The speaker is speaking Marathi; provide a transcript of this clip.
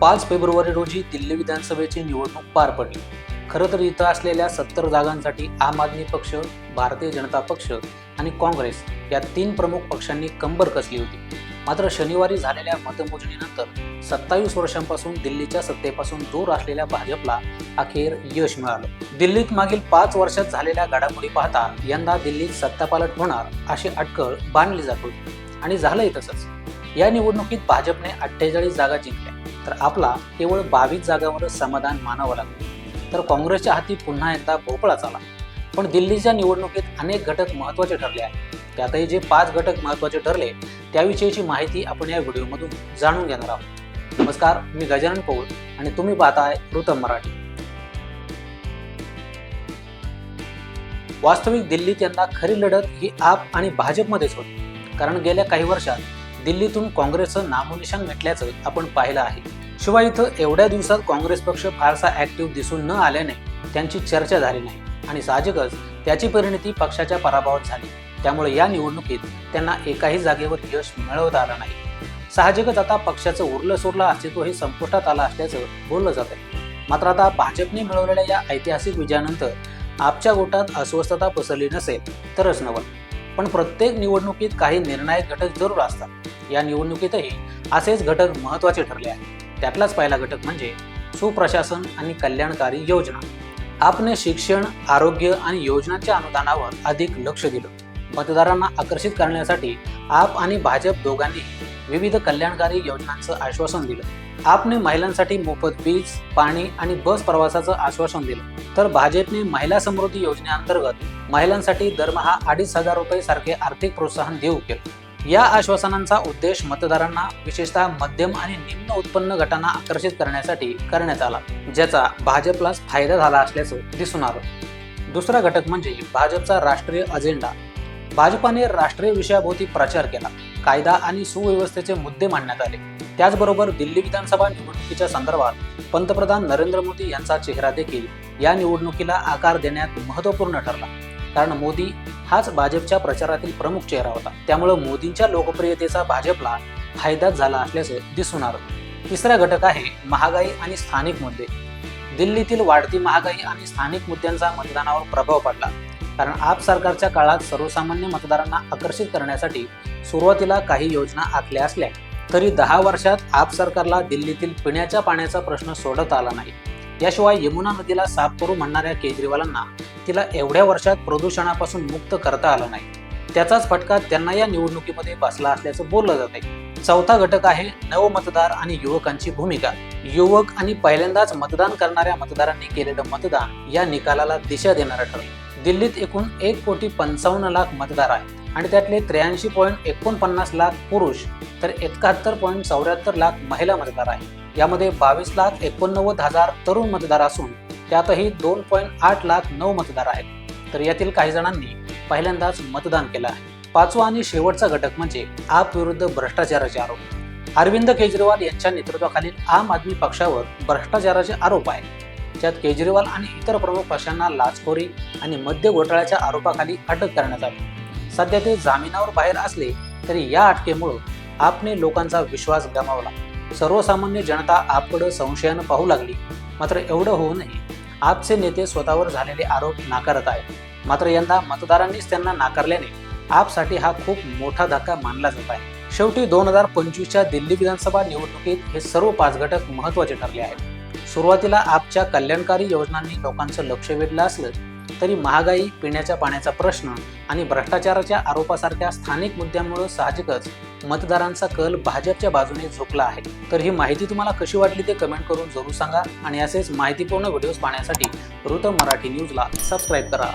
पाच फेब्रुवारी रोजी दिल्ली विधानसभेची निवडणूक पार पडली. खरं तर इथं असलेल्या सत्तर जागांसाठी आम आदमी पक्ष भारतीय जनता पक्ष आणि काँग्रेस या तीन प्रमुख पक्षांनी कंबर कसली होती. मात्र शनिवारी झालेल्या मतमोजणीनंतर सत्तावीस वर्षांपासून दिल्लीच्या सत्तेपासून दूर असलेल्या भाजपला अखेर यश मिळालं. दिल्लीत मागील पाच वर्षात झालेल्या घडामोडी पाहता यंदा दिल्लीत सत्तापालट होणार अशी अटकळ बांधली जात होती. आणि झालंही तसंच. या निवडणुकीत भाजपने अठ्ठेचाळीस जागा जिंकल्या. तर आपला केवळ बावीस जागांवरच समाधान मानावं लागलं तर काँग्रेसच्या हाती पुन्हा एकदा भोपळाच आला पण दिल्लीच्या निवडणुकीत अनेक घटक महत्त्वाचे ठरले आहेत. त्यातही जे पाच घटक महत्त्वाचे ठरले त्याविषयीची माहिती आपण या व्हिडिओमधून जाणून घेणार आहोत. नमस्कार मी गजानन पौळ आणि तुम्ही पाहताय ऋतम मराठी. वास्तविक दिल्लीत यंदा खरी लढत ही आप आणि भाजपमध्येच होती. कारण गेल्या काही वर्षात दिल्लीतून काँग्रेसचं नामोनिशान मिटल्याचं आपण पाहिलं आहे. शिवाय इथं एवढ्या दिवसात काँग्रेस पक्ष फारसा ऍक्टिव्ह दिसून न आल्याने त्यांची चर्चा झाली नाही. आणि साहजिकच त्याची परिणती पक्षाच्या पराभवात झाली. त्यामुळे या निवडणुकीत त्यांना एकाही जागेवर यश मिळवता आलं नाही. साहजिकच आता पक्षाचं उरलं सुरलं अस्तित्वही संपुष्टात आलं असल्याचं बोललं जात आहे मात्र आता भाजपने मिळवलेल्या या ऐतिहासिक विजयानंतर आपच्या गोटात अस्वस्थता पसरली नसेल तरच नवल पण प्रत्येक निवडणुकीत काही निर्णायक घटक जरूर असतात. या निवडणुकीतही असेच घटक महत्त्वाचे ठरले आहेत. त्यातलाच पहिला घटक म्हणजे सुप्रशासन आणि कल्याणकारी योजना. आपने शिक्षण आरोग्य आणि योजनांच्या अनुदानावर अधिक लक्ष दिलं. मतदारांना आकर्षित करण्यासाठी आप आणि भाजप दोघांनी विविध कल्याणकारी योजनांचं आश्वासन दिलं. आपने महिलांसाठी मोफत वीज पाणी आणि बस प्रवासाचं आश्वासन दिलं. तर भाजपने महिला समृद्धी योजनेअंतर्गत महिलांसाठी दरमहा अडीच हजार रुपये सारखे आर्थिक प्रोत्साहन देऊ केलं. या आश्वासनांचा उद्देश मतदारांना विशेषतः मध्यम आणि निम्न उत्पन्न गटांना आकर्षित करण्यासाठी करण्यात आला ज्याचा भाजपलाच फायदा झाला असल्याचं दिसून आलं. दुसरा घटक म्हणजे भाजपचा राष्ट्रीय अजेंडा. भाजपाने राष्ट्रीय विषयाभोवती प्रचार केला कायदा आणि सुव्यवस्थेचे मुद्दे मांडण्यात आले. त्याचबरोबर दिल्ली विधानसभा निवडणुकीच्या संदर्भात पंतप्रधान नरेंद्र मोदी यांचा चेहरा देखील या निवडणुकीला आकार देण्यात महत्त्वपूर्ण ठरला. कारण मोदी हाच भाजपच्या प्रचारातील प्रमुख चेहरा होता. त्यामुळे मोदींच्या लोकप्रियतेचा भाजपला फायदाच झाला असल्याचं दिसून आलं. तिसरा घटक आहे महागाई आणि स्थानिक मुद्दे. दिल्लीतील वाढती महागाई आणि स्थानिक मुद्द्यांचा मतदानावर प्रभाव पडला. कारण आप सरकारच्या काळात सर्वसामान्य मतदारांना आकर्षित करण्यासाठी सुरुवातीला काही योजना आखल्या असल्या तरी दहा वर्षात आप सरकारला दिल्लीतील पिण्याच्या पाण्याचा प्रश्न सोडवता आला नाही. याशिवाय यमुना नदीला साफ करू म्हणणाऱ्या केजरीवालांना तिला एवढ्या वर्षात प्रदूषणापासून मुक्त करता आलं नाही. त्याचाच फटका त्यांना या निवडणुकीमध्ये बसला असल्याचं बोललं जात आहे चौथा घटक आहे नवमतदार आणि युवकांची भूमिका. युवक आणि पहिल्यांदाच मतदान करणाऱ्या मतदारांनी केलेलं मतदान या निकालाला दिशा देणारं ठरलं. दिल्लीत एकूण एक कोटी पंचावन्न लाख मतदार आहेत आणि त्यातले त्र्याऐंशी पॉईंट एकोणपन्नास लाख पुरुष तर एकाहत्तर पॉईंट चौऱ्याहत्तर लाख महिला मतदार आहेत. यामध्ये बावीस लाख एकोणनव्वद हजार तरुण मतदार असून त्यातही दोन पॉईंट आठ लाख नऊ मतदार आहेत. तर यातील काही जणांनी पहिल्यांदाच मतदान केलं आहे. पाचवा आणि शेवटचा घटक म्हणजे आप विरुद्ध भ्रष्टाचाराचे आरोप. अरविंद केजरीवाल यांच्या नेतृत्वाखालील आम आदमी पक्षावर भ्रष्टाचाराचे आरोप आहेत. ज्यात केजरीवाल आणि इतर प्रमुख पक्षांना लाचखोरी आणि मद्य घोटाळ्याच्या आरोपाखाली अटक करण्यात आली. सध्या ते जामिनावर बाहेर असले तरी या अटकेमुळं आपने लोकांचा विश्वास गमावला. सर्वसामान्य जनता आपकडं संशयानं पाहू लागली. मात्र एवढं होऊनही आपचे नेते स्वतःवर झालेले आरोप नाकारत आहेत. मात्र यंदा मतदारांनीच त्यांना नाकारल्याने आपसाठी हा खूप मोठा धक्का मानला जात आहे. शेवटी दोन हजार पंचवीसच्या दिल्ली विधानसभा निवडणुकीत हे सर्व पाच घटक महत्त्वाचे ठरले आहेत. सुरुवातीला आपच्या कल्याणकारी योजनांनी लोकांचं लक्ष वेधलं असलं तरी महागाई पिण्याच्या पाण्याचा प्रश्न आणि भ्रष्टाचाराच्या आरोपासारख्या स्थानिक मुद्द्यांमुळे साहजिकच मतदारांचा कल भाजपच्या बाजूने झोकला आहे. तर ही माहिती तुम्हाला कशी वाटली ते कमेंट करून जरूर सांगा आणि असेच माहितीपूर्ण व्हिडिओज पाहण्यासाठी ऋतम मराठी न्यूजला सबस्क्राईब करा.